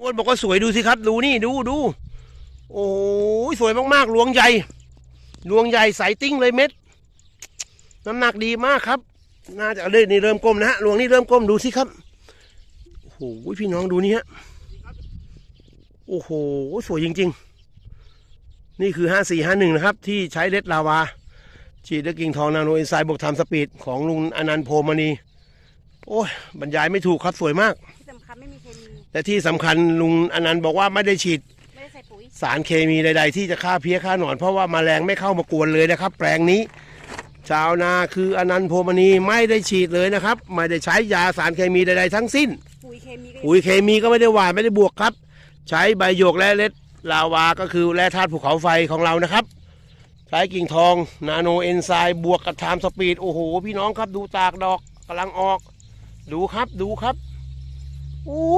อ้วนบอกว่าสวยดูสิครับ ดูนี่ดูดู โอ้ยสวยมากๆหลวงใหญ่หลวงใหญ่ใสติ้งเลยเม็ด น้ำหนักดีมากครับ น่าจะเลยนี่เริ่มก้มนะฮะหลวงนี่เริ่มก้มดูสิครับโอ้โหพี่น้องดูนี่ฮะโอ้โหสวยจริง ๆ นี่คือห้าสี่ห้าหนึ่งนะครับ ที่ใช้เลดลาวา ฉีดด้วยกิ่งทองนาโนเอนไซม์บวกทำสปีดของลุงอนันต์โพมณีโอ้ยบรรยายไม่ถูกครับสวยมาก ที่สำคัญไม่มีเคมีแต่ที่สำคัญลุงอนันต์บอกว่าไม่ได้ฉีดไม่ได้ใส่ปุ๋ย สารเคมีใด ๆ ที่จะฆ่าเพี้ยฆ่าหนอน เพราะว่าแมลงไม่เข้ามากวนเลยนะครับ แปลงนี้ ชาวนาคืออนันต์โพมณีไม่ได้ฉีดเลยนะครับ ไม่ได้ใช้ยาสารเคมีใดๆทั้งสิ้น ปุ๋ยเคมีก็ปุ๋ยเคมีก็ไม่ได้หว่านไม่ได้บวกครับ ใช้ใบหยกและเล็ดลาวาก็คือแร่ธาตุภูเขาไฟของเรานะครับ ใช้กิ่งทองนาโนเอนไซม์บวกกับไทม์สปีดโอ้โห พี่น้องครับดูตากดอกกำลังออก ดูครับดูครับอุ้ย